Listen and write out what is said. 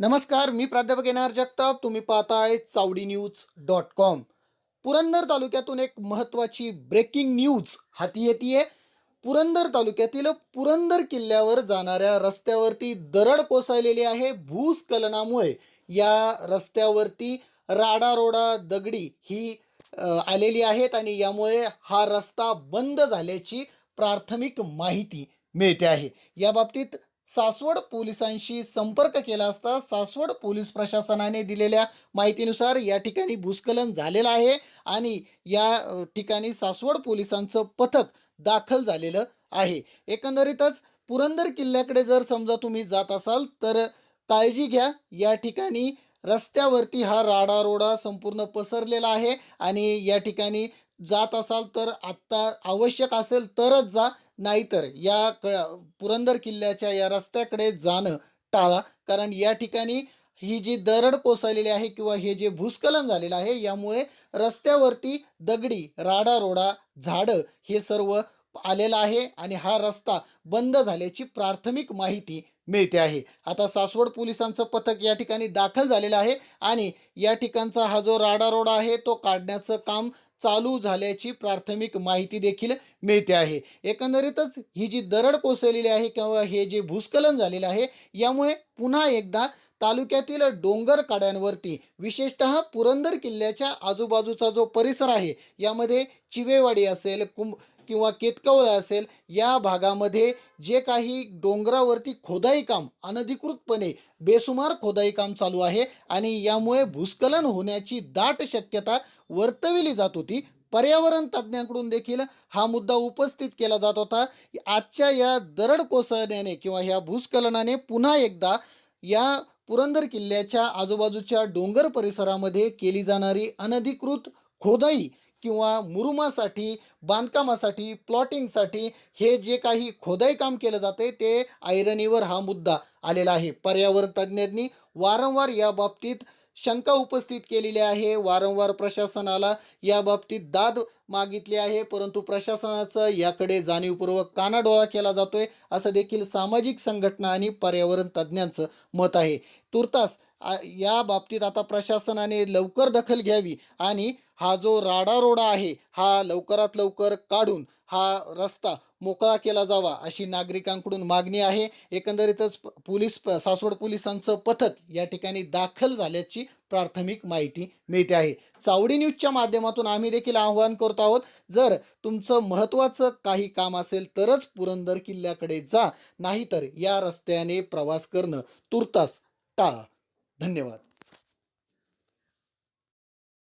नमस्कार मी प्राध्यापक N R Jagtap. तुम्ही पाहताय Chavadi news dot com. Purandar तालुक्यातून एक महत्त्वाची ब्रेकिंग न्यूज हाती येते पुरंदर तालुक्यातील पुरंदर किल्ल्यावर जाणाऱ्या रस्त्यावरती दरड कोसळलेली आहे. भूस्खलनामुळे या रस्त्यावरती राडारोडा दगडी ही आलेली आहेत आणि यामुळे हा रस्ता बंद झाल्याची प्राथमिक माहिती मिळते आहे. या बाबतीत सासवड पोलिसांशी संपर्क केला असता सासवड पोलीस प्रशासनाने दिलेल्या माहितीनुसार या ठिकाणी भूस्खलन झालेलं आहे आणि या ठिकाणी सासवड पोलिसांचं पथक दाखल झालेलं आहे. एकंदरीतच पुरंदर किल्ल्याकडे जर समजा तुम्ही जात असाल तर काळजी घ्या. या ठिकाणी रस्त्यावरती हा राडारोडा संपूर्ण पसरलेला आहे आणि या ठिकाणी जात असाल तर आत्ता आवश्यक असेल तरच जा. नाहीतर या क पुरंदर किल्ल्याच्या या रस्त्याकडे जाणं टाळा. कारण या ठिकाणी ही जी दरड कोसळलेली आहे किंवा हे जे भूस्खलन झालेलं आहे यामुळे रस्त्यावरती दगडी राडारोडा झाडं हे सर्व आलेलं आहे आणि हा रस्ता बंद झाल्याची प्राथमिक माहिती मिळते आहे. आता सासवड पोलिसांचं पथक या ठिकाणी दाखल झालेलं आहे आणि या ठिकाणचा हा जो राडारोडा आहे तो काढण्याचं काम चालू झाल्याची प्राथमिक माहिती देखील मिळते आहे. एकंदरीतच ही जी दरड कोसळलेली आहे किंवा हे जे भूस्खलन झालेलं आहे यामुळे पुन्हा एकदा तालुक्यातील डोंगर काड्यांवरती विशेषतः पुरंदर किल्ल्याच्या आजूबाजूचा जो परिसर आहे यामध्ये चिवेवाडी असेल कुंभ किंवा केतकवळ असेल या भागामध्ये जे काही डोंगरावरती खोदाई काम अनधिकृतपणे बेसुमार खोदाई काम चालू आहे आणि यामुळे भूस्खलन होण्याची दाट शक्यता वर्तविली जात होती. पर्यावरण तज्ज्ञांकडून देखील हा मुद्दा उपस्थित केला जात होता. आजच्या या दरड कोसळण्याने किंवा ह्या भूस्खलनाने पुन्हा एकदा या पुरंदर किल्ल्याच्या आजूबाजूच्या डोंगर परिसरामध्ये केली जाणारी अनधिकृत खोदाई किंवा मुरुमासाठी बांधकामासाठी प्लॉटिंगसाठी हे जे काही खोदाई काम केलं जाते ते ऐरणीवर हा मुद्दा आलेला आहे. पर्यावरण तज्ज्ञांनी वारंवार या बाबतीत शंका उपस्थित केलेली आहे. वारंवार प्रशासनाला या बाबतीत दाद मागितली आहे परंतु प्रशासनाचं याकडे जाणीवपूर्वक कानाडोळा केला जातोय असं देखील सामाजिक संघटना आणि पर्यावरण तज्ज्ञांचं मत आहे. तुर्तास या बाबतीत आता प्रशासनाने लवकर दखल घ्यावी आणि हा जो राडारोडा आहे हा लवकरात लवकर काढून हा रस्ता मोकळा केला जावा अशी नागरिकांकडून मागणी आहे. एकंदरीतच पोलीस प- सासवड पोलिसांचं पथक या ठिकाणी दाखल झाल्याची प्राथमिक माहिती मिळते आहे. चावडी न्यूजच्या माध्यमातून आम्ही देखील आवाहन करतो आहोत जर तुमचं महत्त्वाचं काही काम असेल तरच पुरंदर किल्ल्याकडे जा नाहीतर या रस्त्याने प्रवास करणं तुर्तास टाळा. धन्यवाद.